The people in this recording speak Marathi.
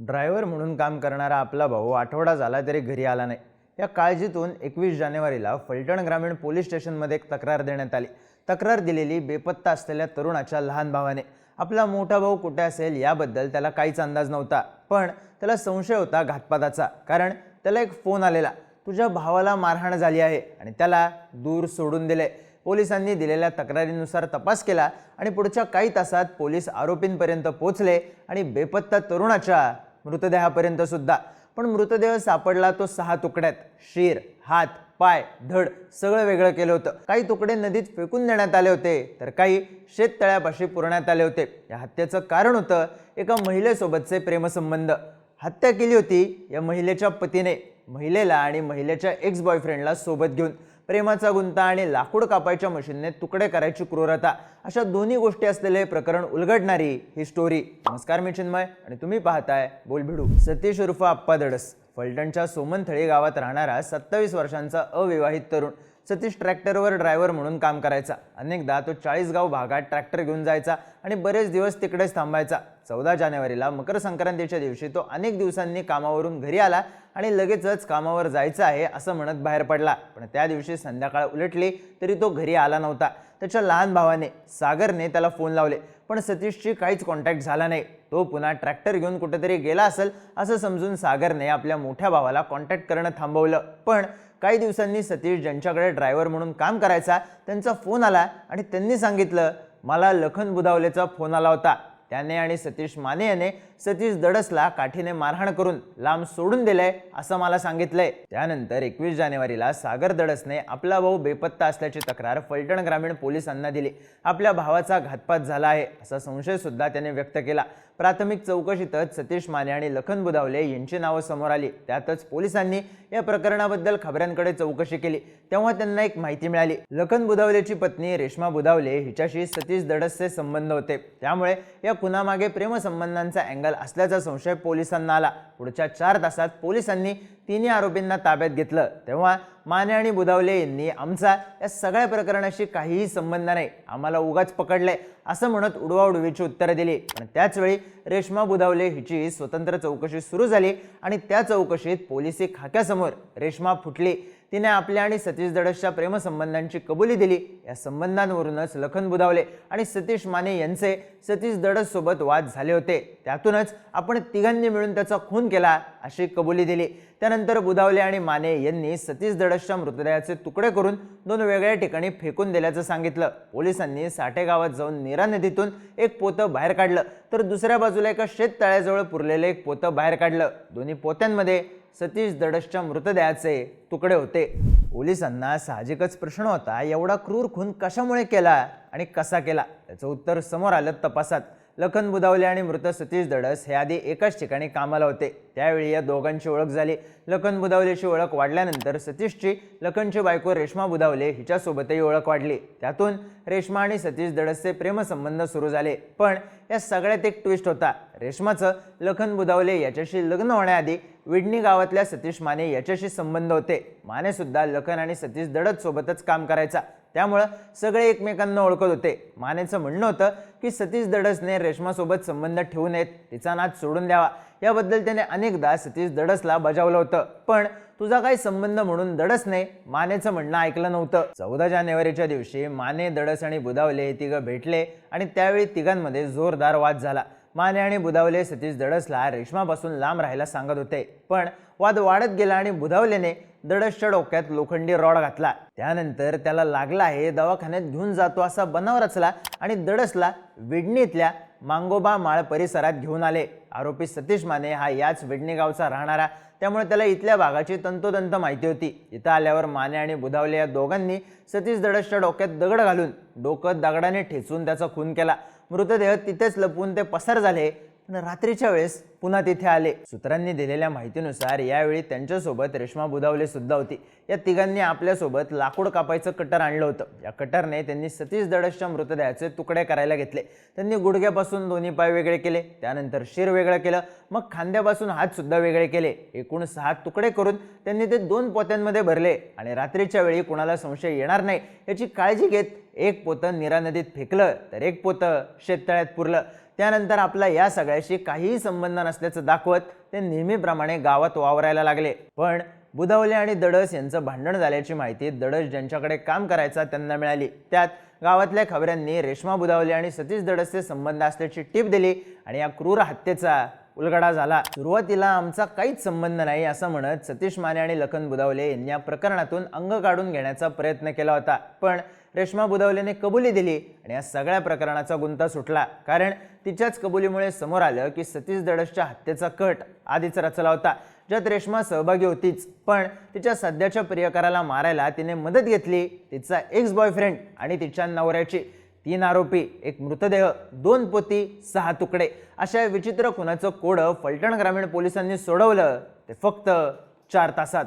ड्रायव्हर म्हणून काम करणारा आपला भाऊ आठवडा झाला तरी घरी आला नाही. या काळजीतून एकवीस जानेवारीला फलटण ग्रामीण पोलीस स्टेशनमध्ये एक तक्रार देण्यात आली. तक्रार दिलेली बेपत्ता असलेल्या तरुणाच्या लहान भावाने. आपला मोठा भाऊ कुठे असेल याबद्दल त्याला काहीच अंदाज नव्हता पण त्याला संशय होता घातपाताचा कारण त्याला एक फोन आलेला. तुझ्या भावाला मारहाण झाली आहे आणि त्याला दूर सोडून दिले पोलिसांनी दिलेल्या तक्रारीनुसार तपास केला आणि पुढच्या काही तासात पोलीस आरोपींपर्यंत पोहोचले आणि बेपत्ता तरुणाच्या मृतदेहापर्यंत सुद्धा. पण मृतदेह सापडला तो सहा तुकड्यात. शिर हात पाय धड सगळं वेगळं केलं होतं. काही तुकडे नदीत फेकून देण्यात आले होते तर काही शेततळ्यापाशी पुरण्यात आले होते. या हत्येचं कारण होतं एका महिलेसोबतचे प्रेमसंबंध. हत्या केली होती या महिलेच्या पतीने महिलेला आणि महिलेच्या एक्स बॉयफ्रेंडला सोबत घेऊन. प्रेमाचा गुंता आणि लाकूड कापायच्या मशीनने तुकडे करायची क्रूरता अशा दोन्ही गोष्टी असलेले हे प्रकरण उलगडणारी ही स्टोरी नमस्कार मी चिन्मय आणि तुम्ही पाहताय बोलभिडू. सतीश उर्फ आप्पा दडस. फलटणच्या सोमनथळी गावात राहणारा सत्तावीस वर्षांचा अविवाहित तरुण सतीश ट्रॅक्टरवर ड्रायव्हर म्हणून काम करायचा. अनेकदा तो चाळीसगाव भागात ट्रॅक्टर घेऊन जायचा. आणि बरेच दिवस तिकडेच थांबायचा. चौदा जानेवारीला मकर संक्रांतीच्या दिवशी तो अनेक दिवसांनी कामावरून घरी आला आणि लगेचच कामावर जायचं आहे असं म्हणत बाहेर पडला. पण त्या दिवशी संध्याकाळ उलटली तरी तो घरी आला नव्हता. त्याच्या लहान भावाने सागरने त्याला फोन लावले पण सतीशची काहीच कॉन्टॅक्ट झाला नाही. तो पुन्हा ट्रॅक्टर घेऊन कुठेतरी गेला असेल असं समजून सागरने आपल्या मोठ्या भावाला कॉन्टॅक्ट करणं थांबवलं. पण काही दिवसांनी सतीश ज्यांच्याकडे ड्रायव्हर म्हणून काम करायचा त्यांचा फोन आला आणि त्यांनी सांगितलं मला लखन बुधावलेचा फोन आला होता. त्याने आणि सतीश माने याने सतीश दडसला काठीने मारहाण करून लांब सोडून दिलंय असं मला सांगितलंय. त्यानंतर एकवीस जानेवारीला सागर दडसने आपला भाऊ बेपत्ता असल्याची तक्रार फलटण ग्रामीण पोलिसांना दिली. आपल्या भावाचा घातपात झाला आहे असा संशय सुद्धा त्याने व्यक्त केला. प्राथमिक चौकशीतच सतीश माने आणि लखन बुधावले यांची नावं समोर आली. त्यातच पोलिसांनी या प्रकरणाबद्दल खबऱ्यांकडे चौकशी केली. तेव्हा त्यांना एक माहिती मिळाली. लखन बुधावलेची पत्नी रेश्मा बुधावले हिच्याशी सतीश दडसचे संबंध होते. त्यामुळे या खुनामागे प्रेमसंबंधांचा अँगल असल्याचा संशय पोलिसांना आला. पुढच्या चार तासात पोलिसांनी तिन्ही आरोपींना ताब्यात घेतलं. तेव्हा माने आणि बुधावले यांनी आमचा या सगळ्या प्रकरणाशी काहीही संबंध नाही. आम्हाला उगाच पकडले असं म्हणत उडवाउडवीची उत्तरं दिली. पण त्याचवेळी रेश्मा बुधावले हिची स्वतंत्र चौकशी सुरू झाली आणि त्या चौकशीत पोलिसी खाक्यासमोर रेश्मा फुटली. तिने आपल्या आणि सतीश दडसच्या प्रेमसंबंधांची कबुली दिली. या संबंधांवरूनच लखन बुधावले आणि सतीश माने यांचे सतीश दडससोबत वाद झाले होते. त्यातूनच आपण तिघांनी मिळून त्याचा खून केला अशी कबुली दिली. त्यानंतर बुधावले आणि माने यांनी सतीश दडसच्या मृतदेहाचे तुकडे करून दोन वेगळ्या ठिकाणी फेकून दिल्याचं सांगितलं. पोलिसांनी साठे गावात जाऊन नीरा नदीतून एक पोतं बाहेर काढलं तर दुसऱ्या बाजूला एका शेततळ्याजवळ पुरलेलं एक पोतं बाहेर काढलं. दोन्ही पोत्यांमध्ये सतीश दडसच्या मृतदेहाचे तुकडे होते. पोलिसांना साहजिकच प्रश्न होता एवढा क्रूर खून कशामुळे केला आणि कसा केला? त्याचं उत्तर समोर आलं तपासात. लखन बुदावले आणि मृत सतीश दडस हे आधी एकाच ठिकाणी कामाला होते. त्यावेळी या दोघांची ओळख झाली. लखन बुदावलेची ओळख वाढल्यानंतर सतीशची लखनची बायको रेश्मा बुदावले हिच्यासोबतही ओळख वाढली. त्यातून रेश्मा आणि सतीश दडसचे प्रेमसंबंध सुरू झाले. पण या सगळ्यात एक ट्विस्ट होता. रेश्माचं लखन बुदावले याच्याशी लग्न होण्याआधी विडणी गावातल्या सतीश माने याच्याशी संबंध होते. मानेसुद्धा लखन आणि सतीश दडत सोबतच काम करायचा. त्यामुळं सगळे एकमेकांना ओळखत होते. मानेचं म्हणणं होतं की सतीश दडसने रेश्मासोबत संबंध ठेवू नयेत. तिचा नाच सोडून द्यावा. याबद्दल त्याने अनेकदा सतीश दडसला बजावलं होतं. पण तुझा काही संबंध म्हणून दडसने मानेचं म्हणणं ऐकलं नव्हतं. चौदा जानेवारीच्या दिवशी माने दडस आणि बुधावले हे तिघं भेटले आणि त्यावेळी तिघांमध्ये जोरदार वाद झाला. माने आणि बुधावले सतीश दडसला रेशमापासून लांब राहायला सांगत होते. पण वाद वाढत गेला आणि बुधावलेने दडसच्या डोक्यात लोखंडी रॉड घातला. त्यानंतर त्याला लागला आहे दवाखान्यात घेऊन जातो असा बनाव रचला आणि दडसला विडणीतल्या मांगोबा माळ परिसरात घेऊन आले. आरोपी सतीश माने हा याच विडणी गावचा राहणारा. त्यामुळे त्याला इथल्या भागाची तंतोतंत माहिती होती. इथं आल्यावर माने आणि बुधावले या दोघांनी सतीश दडसच्या डोक्यात दगड घालून डोकं दगडाने ठेचून त्याचा खून केला. मृतदेह तिथेच लपवून ते पसार झाले. पण रात्रीच्या वेळेस पुन्हा तिथे आले. सूत्रांनी दिलेल्या माहितीनुसार यावेळी त्यांच्यासोबत रेश्मा बुधावले सुद्धा होती. या तिघांनी आपल्यासोबत लाकूड कापायचं कटर आणलं होतं. या कटरने त्यांनी सतीश दडसच्या मृतदेहाचे तुकडे करायला घेतले. त्यांनी गुडघ्यापासून दोन्ही पाय वेगळे केले. त्यानंतर शिर वेगळं केलं. मग खांद्यापासून हात सुद्धा वेगळे केले. एकूण सहा तुकडे करून त्यांनी ते दोन पोत्यांमध्ये भरले. आणि रात्रीच्या वेळी कुणाला संशय येणार नाही याची काळजी घेत एक पोतं नीरा नदीत फेकलं तर एक पोतं शेततळ्यात पुरलं. त्यानंतर आपला या सगळ्याशी काहीही संबंध नसल्याचं दाखवत ते नेहमीप्रमाणे गावात वावरायला लागले. पण बुधावले आणि दडस यांचं भांडण झाल्याची माहिती दडस ज्यांच्याकडे काम करायचा त्यांना मिळाली. त्यात गावातल्या खबऱ्यांनी रेश्मा बुधावले आणि सतीश दडसचे संबंध असल्याची टीप दिली आणि या क्रूर हत्येचा उलगडा झाला. सुरुवातीला आमचा काहीच संबंध नाही असं म्हणत सतीश माने आणि लखन बुधावले यांनी या प्रकरणातून अंग काढून घेण्याचा प्रयत्न केला होता. पण रेश्मा बुधवलेने कबुली दिली आणि या सगळ्या प्रकरणाचा गुंता सुटला. कारण तिच्याच कबुलीमुळे समोर आलं की सतीश दडसच्या हत्येचा कट आधीच रचला होता ज्यात रेश्मा सहभागी होतीच. पण तिच्या सध्याच्या प्रियकराला मारायला तिने मदत घेतली तिचा एक्स बॉयफ्रेंड आणि तिच्या नवऱ्याची. तीन आरोपी एक मृतदेह दोन पोती सहा तुकडे. अशा विचित्र खुनाचं कोडं फलटण ग्रामीण पोलिसांनी सोडवलं. ते फक्त चार तासात.